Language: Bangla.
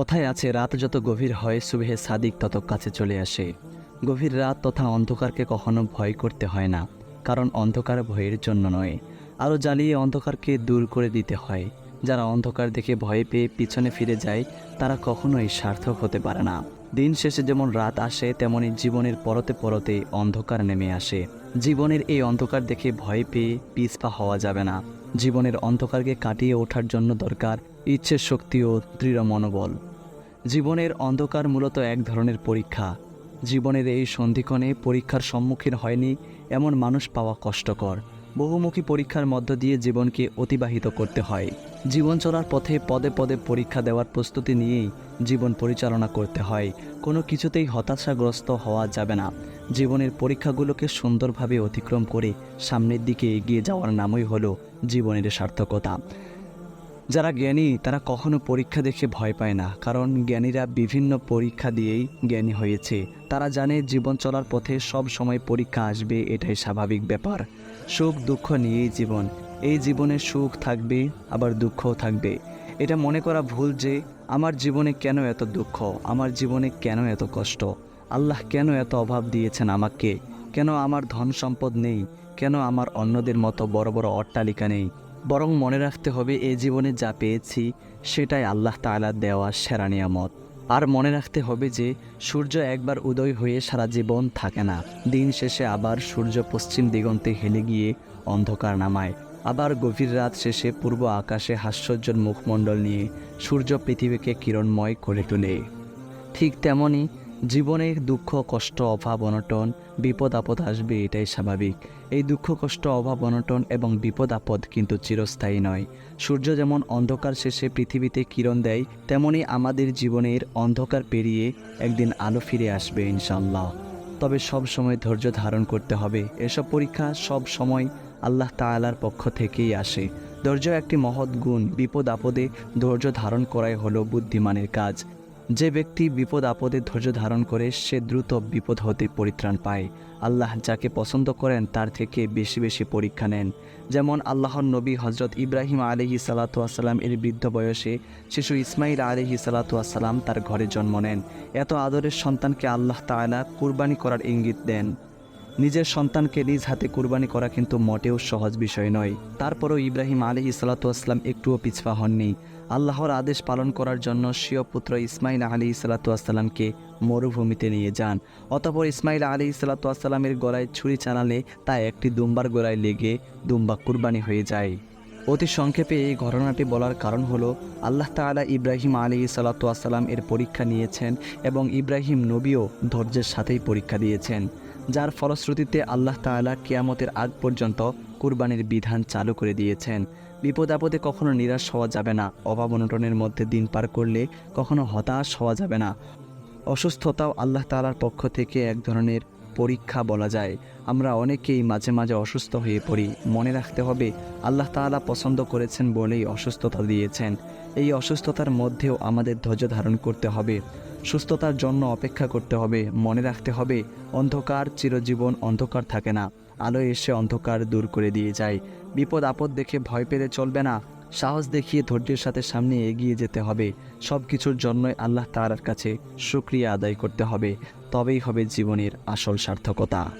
কথায় আছে, রাত যত গভীর হয়, সুবেহে সাদিক তত কাছে চলে আসে। গভীর রাত তথা অন্ধকারকে কখনো ভয় করতে হয় না, কারণ অন্ধকার ভয়ের জন্য নয়। আরও জ্বালিয়ে অন্ধকারকে দূর করে দিতে হয়। যারা অন্ধকার দেখে ভয় পেয়ে পিছনে ফিরে যায়, তারা কখনোই সার্থক হতে পারে না। দিন শেষে যেমন রাত আসে তেমনই জীবনের পরতে পরতে অন্ধকার নেমে আসে। জীবনের এই অন্ধকার দেখে ভয় পেয়ে পিছপা হওয়া যাবে না। জীবনের অন্ধকারকে কাটিয়ে ওঠার জন্য দরকার ইচ্ছের শক্তি ও দৃঢ় মনোবল। জীবনের অন্ধকার মূলত এক ধরনের পরীক্ষা। জীবনের এই সন্ধিক্ষণে পরীক্ষার সম্মুখীন হয়নি এমন মানুষ পাওয়া কষ্টকর। বহুমুখী পরীক্ষার মধ্য দিয়ে জীবনকে অতিবাহিত করতে হয়। জীবন চলার পথে পদে পদে পরীক্ষা দেওয়ার প্রস্তুতি নিয়েই জীবন পরিচালনা করতে হয়। কোনো কিছুতেই হতাশাগ্রস্ত হওয়া যাবে না। জীবনের পরীক্ষাগুলোকে সুন্দরভাবে অতিক্রম করে সামনের দিকে এগিয়ে যাওয়ার নামই হলো জীবনের সার্থকতা। যারা জ্ঞানী, তারা কখনো পরীক্ষা দেখে ভয় পায় না, কারণ জ্ঞানীরা বিভিন্ন পরীক্ষা দিয়েই জ্ঞানী হয়েছে। তারা জানে জীবন চলার পথে সব সময় পরীক্ষা আসবে, এটাই স্বাভাবিক ব্যাপার। সুখ, দুঃখ নিয়েই জীবন। এই জীবনে সুখ থাকবে, আবার দুঃখও থাকবে। এটা মনে করা ভুল যে, আমার জীবনে কেন এত দুঃখ? আমার জীবনে কেন এত কষ্ট? আল্লাহ কেন এত অভাব দিয়েছেন আমাকে? কেন আমার ধন সম্পদ নেই? কেন আমার অন্যদের মতো বড় বড় অট্টালিকা নেই? বরং মনে রাখতে হবে, এ জীবনে যা পেয়েছি, সেটাই আল্লাহ তাআলার দেওয়া সেরা নিয়ামত। আর মনে রাখতে হবে যে, সূর্য একবার উদয় হয়ে সারা জীবন থাকে না। দিন শেষে আবার সূর্য পশ্চিম দিগন্তে হেলে গিয়ে অন্ধকার নামায়। আবার গভীর রাত শেষে পূর্ব আকাশে হাস্যজ্জ্বল মুখমণ্ডল নিয়ে সূর্য পৃথিবীকে কিরণময় করে তোলে। ঠিক তেমনই জীবনের দুঃখ, কষ্ট, অভাব, অনটন, বিপদ, আপদ আসবে, এটাই স্বাভাবিক। এই দুঃখ, কষ্ট, অভাব, অনটন এবং বিপদ, আপদ কিন্তু চিরস্থায়ী নয়। সূর্য যেমন অন্ধকার শেষে পৃথিবীতে কিরণ দেয়, তেমনি আমাদের জীবনের অন্ধকার পেরিয়ে একদিন আলো ফিরে আসবে ইনশাল্লাহ তবে সব সময় ধৈর্য ধারণ করতে হবে। এসব পরীক্ষা সব সময় আল্লাহ তাআলার পক্ষ থেকেই আসে। ধৈর্য একটি মহৎ গুণ। বিপদ, আপদে ধৈর্য ধারণ করাই হলো বুদ্ধিমানের কাজ। যে ব্যক্তি বিপদ আপদে ধৈর্য ধারণ করে, সে দ্রুত বিপদ হতে পরিত্রাণ পায়। আল্লাহ যাকে পছন্দ করেন, তার থেকে বেশি বেশি পরীক্ষা নেন। যেমন আল্লাহর নবী হজরত ইব্রাহিম আলহি সালাতুয়াসাল্লাম এর বৃদ্ধ বয়সে শিশু ইসমাইল আলহি সালাতুয়াসাল্লাম তার ঘরে জন্ম নেন। এত আদরের সন্তানকে আল্লাহ তায়না কুরবানি করার ইঙ্গিত দেন। নিজের সন্তানকে নিজ হাতে কুরবানি করা কিন্তু মোটেও সহজ বিষয় নয়। তারপরও ইব্রাহিম আলী ইসালাতাম একটুও পিছপা হননি। আল্লাহর আদেশ পালন করার জন্য স্বীয় পুত্র ইসমাইল আলী ইসালাতামকে মরুভূমিতে নিয়ে যান। অতপর ইসমাইল আলী ইসালাতামের গলায় ছুরি চালালে তা একটি দুম্বার গলায় লেগে দুম্বা কুরবানি হয়ে যায়। অতি সংক্ষেপে এই ঘটনাটি বলার কারণ হলো, আল্লাহ তাআলা ইব্রাহিম আলী সালাতাম এর পরীক্ষা নিয়েছেন এবং ইব্রাহিম নবীও ধৈর্যের সাথেই পরীক্ষা দিয়েছেন। যার ফলশ্রুতিতে আল্লাহ তাআলা কেয়ামতের আগ পর্যন্ত কুরবানির বিধান চালু করে দিয়েছেন। বিপদ আপদে কখনো নিরাশ হওয়া যাবে না। অভাব অনটনের মধ্যে দিন পার করলে কখনো হতাশ হওয়া যাবে না। অসুস্থতাও আল্লাহ তাআলার পক্ষ থেকে এক ধরনের পরীক্ষা বলা যায়। আমরা অনেকেই মাঝে মাঝে অসুস্থ হয়ে পড়ি। মনে রাখতে হবে, আল্লাহ তাআলা পছন্দ করেছেন বলেই অসুস্থতা দিয়েছেন। এই অসুস্থতার মধ্যেও আমাদের ধৈর্য ধারণ করতে হবে। সুস্থতার জন্য অপেক্ষা করতে হবে, মনে রাখতে হবে, অন্ধকার চিরজীবন অন্ধকার থাকে না, আলো এসে অন্ধকার দূর করে দিয়ে যায়। বিপদ আপদ দেখে ভয় পেলে চলবে না, সাহস দেখিয়ে ধৈর্যের সাথে সামনে এগিয়ে যেতে হবে। সব কিছুর জন্যই আল্লাহ তার কাছে সুক্রিয়া আদায় করতে হবে, তবেই হবে জীবনের আসল সার্থকতা।